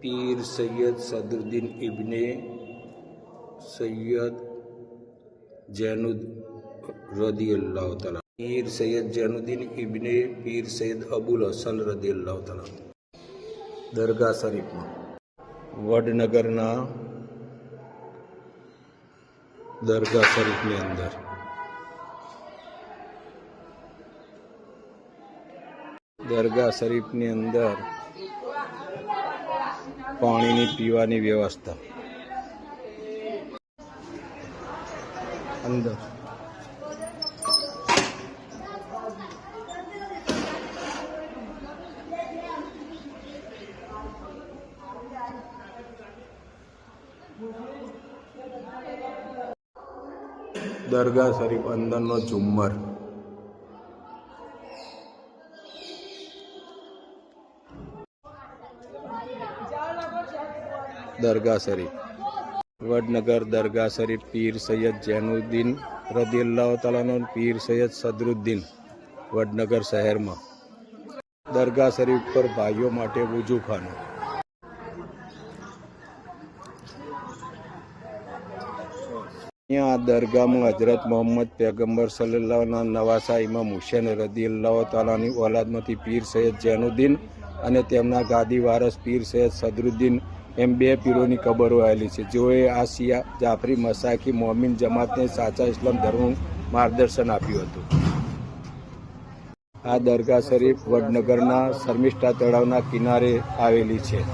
પીર સૈયદ સદરુદ્દીન ઇબને સૈયદ જૈનુદ રદી અલ્લાહ તાલા પીર સૈયદ જૈનુદ્દીન ઇબને પીર સૈયદ અબુલ હસન રદી અલ્લાહ તાલા દરગાહ શરીફમાં વડનગરના દરગાહ શરીફની અંદર દરગાહ શરીફની અંદર પાણીની પીવાની વ્યવસ્થા. અંદર. દરગાહ શરીફ અંદરનો ઝુમ્મર. દરગાહ શરીફ વડનગર દરગાહ શરીફ પીર સૈયદ જૈનુદ્દીન રદીલ્લાહ તાલાનો પીર સૈયદ સદરુદ્દીન વડનગર શહેરમાં. દરગાહ શરીફ પર ભાઈઓ માટે વજૂખાનું. અહીંયા દરગાહમાં હજરત મોહમ્મદ પેગમ્બર સલ્લાહના નવાસા ઇમામ હુસેન રદીલ્લાહ તાલાની ઓલાદમાંથી પીર સૈયદ જૈનુદ્દીન અને તેમના ગાદી વારસ પીર સૈયદ સદરુદ્દીન એમ બે પીરોની કબરો આવેલી છે. જેઓએ આ શિયા જાફરી મસાકી મોમિન જમાતને સાચા ઇસ્લામ ધર્મનું માર્ગદર્શન આપ્યું હતું. આ દરગાહ શરીફ વડનગરના શર્મિષ્ઠા તળાવના કિનારે આવેલી છે.